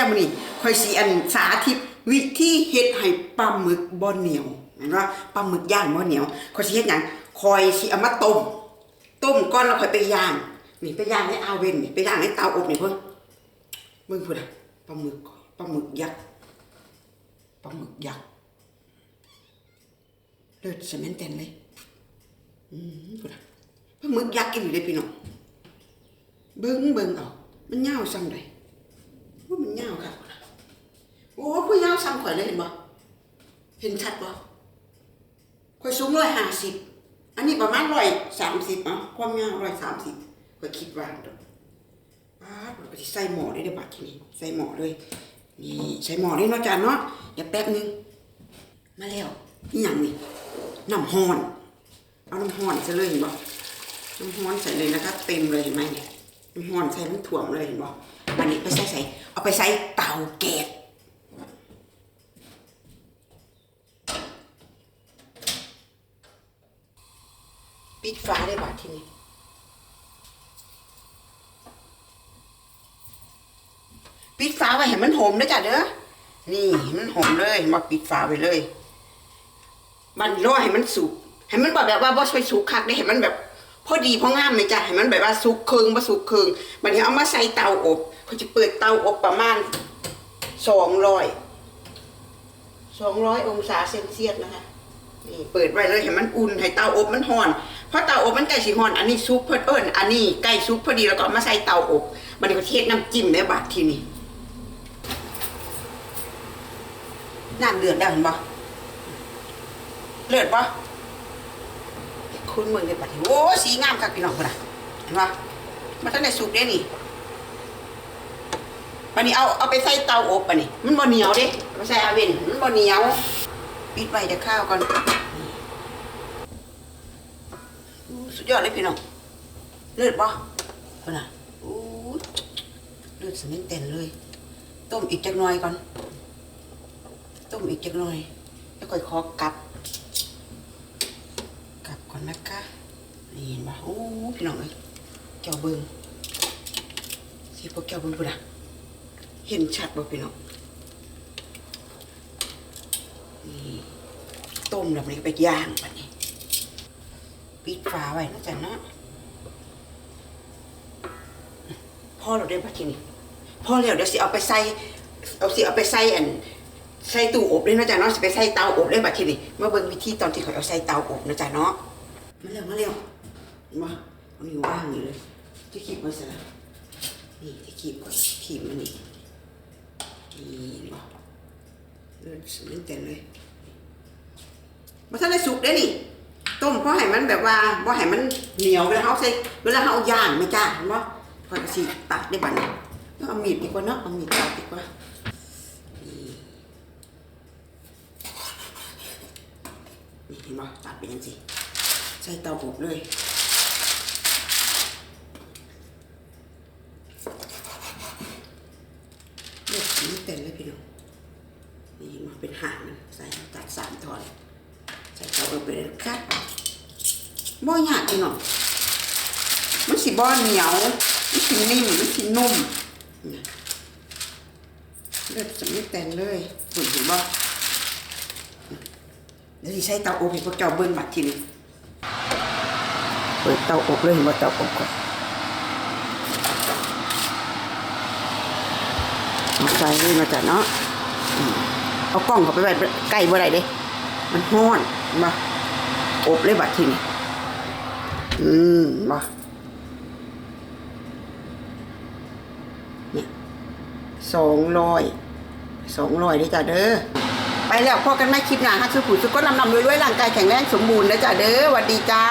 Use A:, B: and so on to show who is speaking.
A: แล้วมื้อนี้ข่อยสิอันสาธิตวิธีเฮ็ดให้ปลาหมึกบ่เหนียวเห็นว่าปลาหมึกย่างบ่เหนียวข่อยสิเฮ็ดหยังข่อยสิเอามาต้มต้มก่อนแล้วค่อยไปย่างนี่ไปย่างในอาเวนนี่ไปย่างในเตาอบนี่เพิ่นเบิ่งพุ่นน่ะปลาหมึกปลาหมึกยักษ์ปลาหมึกยักษ์เลิศสแมนเต็นเลยอืมพุ่นน่ะปลาหมึกยักษ์กินอยู่เลยพี่น้องเบิ่งเบิ่งเอามันยาวซ้ำใด ว่ามันยาวครับพุ่นน่ะโอ้ผู้ยาวซ้ำข่อยเลยเห็นบ่เห็นชัดบ่ข่อยสูงร้อยห้าสิบอันนี้ประมาณร้อยสามสิบอะความยาวร้อยสามสิบข่อยคิดว่าเด้อป้าดข่อยสิใส่หมอได้เด้อบัดทีนี้ใส่หมอเลยนี่ใส่หมอได้เนาะจานเนาะเดี๋ยวแป๊บนึงมาแล้วนี่หยังนี่น้ำฮ้อน เอาน้ำห้อนใส่เลยเห็นบ่น้ำห้อนใส่เลยนะครับเต็มเลยเห็นไหมเนี่ย ห้อนใส่มันถ่วมเลยเห็นบ่อันนี้ไปใส่ใส่เอาไปใส่เตาแก๊สปิดฟ้าได้บ่ทีนี้ปิดฟ้าไว้ให้มันหอมนะจ๊ะเด้อ นี่มันหอมเลยมาปิดฟ้าไว้เลย มันรอให้มันสุกให้มันแบบว่าบ่ช่วยสุกคักได้ให้มันแบบ อดีพองามเลยจ้ะให้มันแบบว่าสุกเคืองบ่สุกเคืองบัดนี้เอามาใส่เตาอบเขาจะเปิดเตาอบประมาณ200 200องร้อยองศาเซนเซียสนะคะนี่เปิดไว้เลยให้มันอุ่นให้เตาอบมันร้อนเพราะเตาอบมันใกล้สิร้อน อันนี้ซุปเพิ่นเอิ้นอันนี้ใกล้ซุปพอดีแล้วก็มาใส่เตาอบบัดนี้ก็เทศน้ำจิ้มในบาดทีนี้น้ำเดือดแล้เห็นบ่เลือดปะ คุณเมืองในปัดโอ้สีงามคักพี่น้องคนน่ะเห็นปะมันต้งได้สุกเด้นี่ปันนี้เอาเอาไปใส่เตาอบปันนี้มันบ่เหนียวเด้เอาไปใส่อาเวนมันบ่เหนียวปิดไว้เดี๋ยวข้าวก่อนสุดยอดเลยพี่น้องเลือดปะคนน่ะอู้เลือดสมิงเต็นเลย ต้มอีกจักหน่อยก่อน ต้มอีกจักหน่อยแล้วค่อยขอกลับ อนนะคะนี่เห็นปะโอ้พี่น้องเอ้ยเจ้าเบิงสิพวกเจ้าเบิงปุ่นอะเห็นชัดบ่พี่น้องนี่ต้มแล้วมันก็ไปย่างบัดนี้ปิดฝาไว้นะจ๊ะเนาะพ่อเราได้ปะทีนี้พ่อแล้วเดี๋ยวสิเอาไปใส่เอาสิเอาไปใส่อันใส่ตู้อบเลยนะจ๊ะเนาะสิไปใส่เตาอบเลยบัดทีนี้มาเบิ่งวิธีตอนที่เขาเอาใส่เตาอบนะจ๊ะเนาะ มาเร็วมาเร็วมาเอาอยู่ว่างอยู่เลยจะขีบมาซะแล้วนี่จะขีบก่อนขีบมันนี่นี่มาเลือดสมันเต็มเลยมาทันได้สุกได้นี่ต้มเพราะให้มันแบบว่าบ่ให้มันเหนียวเวลาเขาใส่เวลาเขาเอาย่างไม่จ้าเห็นบ่พอยก็สิตัดได้บัดนี้เอามีดดีกว่าเนาะเอามีดตัดดีกว่านี่เห็นป่ะตัดเป็นยังสิ ใส่เตาอบเลยเลือดสีเต็มเลยพี่น้องนี่เห็นป่ะเป็นหางมันใส่ตัดสามทอนใส่เตาอบไปเลยครับบ่ยากพี่น้องมันสิบ่เหนียวมันสินิ่มมันสินุ่มนี่เลือดจะไม่เต็มเลยเห็นป่ะเดี๋ยวสิใช้เตาอบให้พวกเจ้าเบิ่งบัดทีนี้ เปิดเตาอบเลยเห็นว่าเตาอบก่อนเอาใส่เลยมาจ้ะเนาะเอากล้องเข้าไปไว้ใกล้บ่ได้เด้มันร้อนมาอบเลยบัดทีนี้อืมมาเนี่ยสองร้อยสองร้อยได้จ้ะเด้อไปแล้วพอกันไม่คลิปหน้าฮะสุขุสุขก็นำนำรวยๆร่างกายแข็งแรงสมบูรณ์นะจ๊ะเด้อหวัดดีจ้า